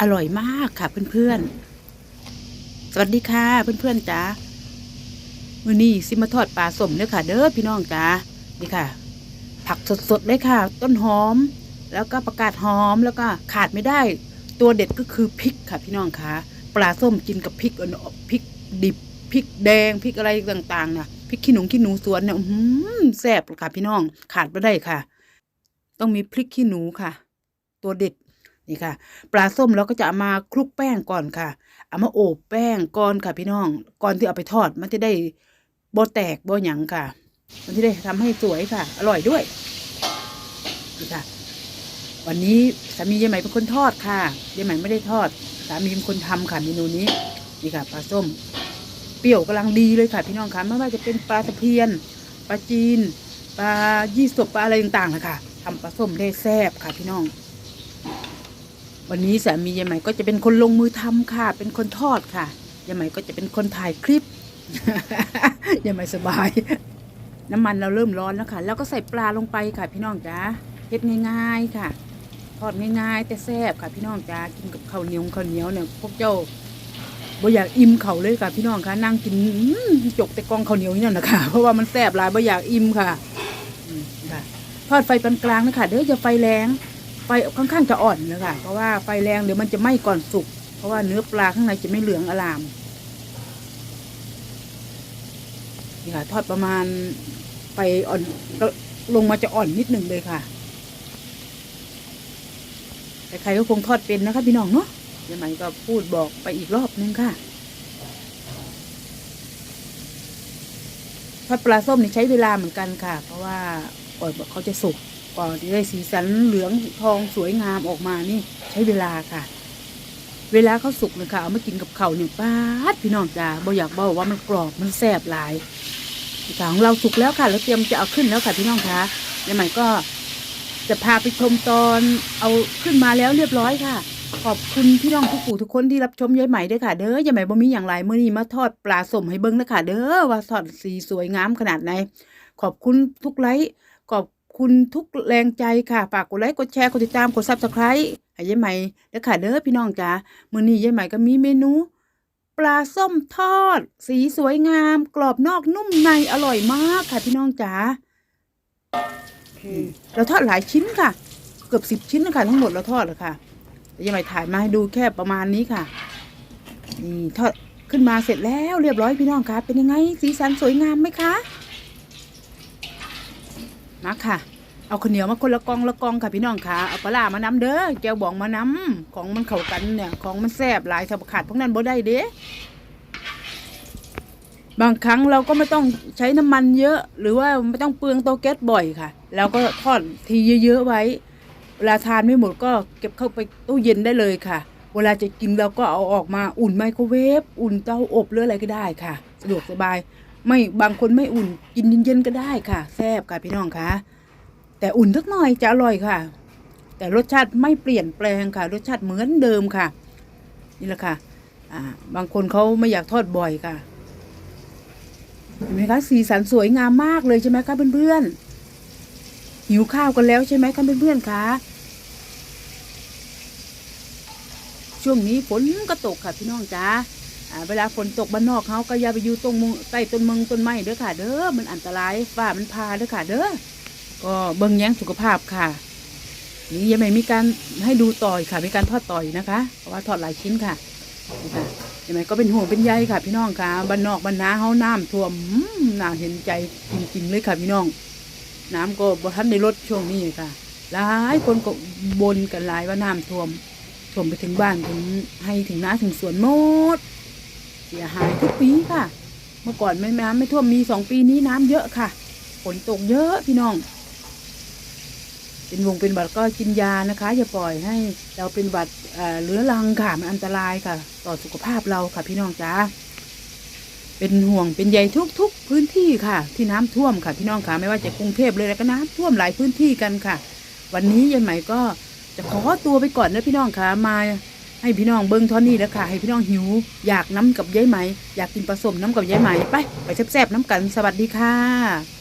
อร่อยมากค่ะเพื่อนๆ สวัสดีค่ะเพื่อนๆจ๋ามื้อนี้สิมาทอดปลาสมเด้อค่ะ เด้อพี่น้องจ๋านี่ค่ะ ผักสดๆเลยค่ะ ต้นหอม แล้วก็ประกาศหอมแล้วก็ขาดไม่ได้ ตัวเด็ดก็คือพริกค่ะ พี่น้องค่ะ ปลาส้มกินกับพริกอ่อนพริกดิบพริกแดงพริกอะไรต่างๆนะพริกขี้หนูขี้หนูสวนเนี่ยแซ่บค่ะพี่น้องขาดไม่ได้ค่ะ ต้องมีพริกขี้หนูค่ะ ตัวเด็ด นี่ค่ะ ปลาส้มเราก็จะามาคลุกแป้งก่อนค่ะ เอามาโอบแป้งก่อนค่ะพี่น้อง ก่อนที่เอาไปทอดมันจะได้บแตกบหยังค่ะ มันจะได้ทำให้สวยค่ะ อร่อยด้วยนี่ค่ะ วันนี้สามียายใหม่เป็นคนทอดค่ะยายใหม่ไม่ได้ทอด สามีเป็นคนทำค่ะเมนูนี้นี่ค่ะปลาส้ม เปรี้ยวกำลังดีเลยค่ะ พี่น้องค่ะไม่ว่าจะเป็นปลาตะเพียนปลาจีนปลายี่สบปลาอะไรต่างๆนะคะทำปลาส้มได้แซ่บค่ะพี่น้อง วันนี้สามียายใหม่ก็จะเป็นคนลงมือทำค่ะ เป็นคนทอดค่ะยายใหม่ก็จะเป็นคนถ่ายคลิปยายใหม่สบาย น้ำมันเราเริ่มร้อนแล้วค่ะ แล้วก็ใส่ปลาลงไปค่ะพี่น้องจ้าเฮ็ดง่าย ๆค่ะ ทอดง่ายๆ แต่แซ่บค่ะ พี่น้องจ้ากินกับข้าวเหนียวข้าวเหนียวเนี่ยพวกเจ้าบ่อยากอิ่มเขาเลยค่ะพี่น้องค่ะนั่งกินจกแต่กองข้าวเหนียวนี่นั่นนะคะเพราะว่ามันแซ่บหลายบ่อยากอิ่มค่ะอืมค่ะ ทอดไฟปานกลางนะคะเด้ออย่าไฟแรง ไฟค่อนข้างจะอ่อนนะคะ เพราะว่าไฟแรงเดี๋ยวมันจะไหม้ก่อนสุก เพราะว่าเนื้อปลาข้างในจะไม่เหลืองอลามนี่ค่ะ ทอดประมาณไฟอ่อนลงมาจะอ่อนนิดหนึ่งเลยค่ะ แต่ใครก็คงทอดเป็นนะคะพี่น้องเนาะยวมันก็พูดบอกไปอีกรอบนึงค่ะ ทอดปลาส้มนี่ใช้เวลาเหมือนกันค่ะ เพราะว่าก่อนเขาจะสุก ก่อนที่ได้สีสันเหลืองทองสวยงามออกมานี่ ใช้เวลาค่ะ เวลาเขาสุกเลยค่ะเอามากินกับเข้าเนี่ยป้าดพี่น้องจ้าบ่อยากบอกว่ามันกรอบมันแซ่บหลายอีกอย่าของเราสุกแล้วค่ะ แล้วเตรียมจะเอาขึ้นแล้วค่ะพี่น้องคะแล้วใหม่ก็จะพาไปชมตอนเอาขึ้นมาแล้วเรียบร้อยค่ะ ขอบคุณพี่น้องทุกผู้ทุกคนที่รับชมยายใหม่ด้วยค่ะ เด้อยายใหม่บ่มีอย่างไรเมื่อนี้มาทอดปลาสมให้เบิ้งนะคะเด้อว่าทอดสีสวยงามขนาดไหนขอบคุณทุกไลค์ขอบ คุณทุกแรงใจค่ะฝากกดไลค์กดแชร์กดติดตามกดซับสไครต์ให้ยายใหม่เด้อค่ะเด้อพี่น้องจ๋ามื้อนี้ยายใหม่ก็มีเมนู ปลาส้มทอด สีสวยงาม กรอบนอกนุ่มในอร่อยมากค่ะพี่น้องจ๋าเราทอดหลายชิ้นค่ะ เกือบสิบชิ้นนะคะทั้งหมดเราทอดเลยค่ะเดี๋ยวยายใหม่ถ่ายมาให้ดูแค่ประมาณนี้ค่ะนี่ทอดขึ้นมาเสร็จแล้วเรียบร้อยพี่น้องคะเป็นยังไง สีสันสวยงามไหมคะ มาค่ะ เอาข้าวเหนียวมาคนละกองละกองค่ะพี่น้องค่ะ เอาปลาร้ามาน้ำเด้อแก้วบองมาน้ำของมันเข้ากันเนี่ย ของมันแซ่บหลายถ้าขาดพวกนั้นบ่ได้เด้บางครั้งเราก็ไม่ต้องใช้น้ำมันเยอะ หรือว่าไม่ต้องเปลืองเตาแก๊สบ่อยค่ะแล้วก็ทอดทีเยอะๆไว้ เวลาทานไม่หมดก็เก็บเข้าไปตู้เย็นได้เลยค่ะ เวลาจะกินเราก็เอาออกมาอุ่นไมโครเวฟ อุ่นเตาอบหรืออะไรก็ได้ค่ะ สะดวกสบาย ไม่บางคนไม่อุ่นกินเย็นๆก็ได้ค่ะแซ่บค่ะพี่น้องคะแต่อุ่นสักหน่อยจะอร่อยค่ะ แต่รสชาติไม่เปลี่ยนแปลงค่ะ รสชาติเหมือนเดิมค่ะ นี่แหละค่ะอ่าบางคนเขาไม่อยากทอดบ่อยค่ะเห็นไหมคะสีสันสวยงามมากเลยใช่ไหมคะเพื่อนๆหิวข้าวกันแล้วใช่ไหมคะเพื่อนๆคะช่วงนี้ฝนก็ตกค่ะพี่น้องจ้าอ่า เวลาฝนตกบ้านนอกเขาก็อย่าไปอยู่ตรงมงใต้ต้นมงต้นไม้เด้อค่ะ เด้อมันอันตรายฟ้ามันพาเด้อค่ะ เด้อก็เบิ่งแย้งสุขภาพค่ะ นี่ยังไม่มีการให้ดูต่อยค่ะ มีการทอดต่อยนะคะเพราะว่าทอดหลายชิ้นค่ะนี่ค่ะยังไงก็เป็นห่วงเป็นใยค่ะ พี่น้องค่ะบ้านนอกบ้านนาเขาน้ำท่วมน่าเห็นใจจริงๆเลยค่ะ พี่น้อง น้ำก็บ่ทันในรถช่วงนี้ค่ะหลายคนก็บนกันหลายว่าน้ำท่วมท่วมไปถึงบ้านถึงให้ถึงน้าถึงสวนหมด เสียหายทุกปีค่ะ เมื่อก่อนไม่น้ำไม่ท่วมมีสองปีนี้น้ำเยอะค่ะฝนตกเยอะพี่น้อง เป็นวงเป็นหวัดก็กินยานะคะ อย่าปล่อยให้เราเป็นหวัดเอ่อเรื้อรังค่ะมันอันตรายค่ะ ต่อสุขภาพเราค่ะ พี่น้องจ้าเป็นห่วงเป็นใยทุกๆพื้นที่ค่ะ ที่น้ำท่วมค่ะ พี่น้องค่ะไม่ว่าจะกรุงเทพเลยแล้วก็น้ำท่วมหลายพื้นที่กันค่ะ วันนี้ยายไหม่ก็จะขอตัวไปก่อนนะพี่น้องค่ะมา ให้พี่น้องเบิ้งท่อนี้แล้วค่ะ ให้พี่น้องหิว อยากน้ำกับยายไหม อยากกินผสมน้ำกับยายไหม ไป ไปแซ่บๆน้ำกัน สวัสดีค่ะ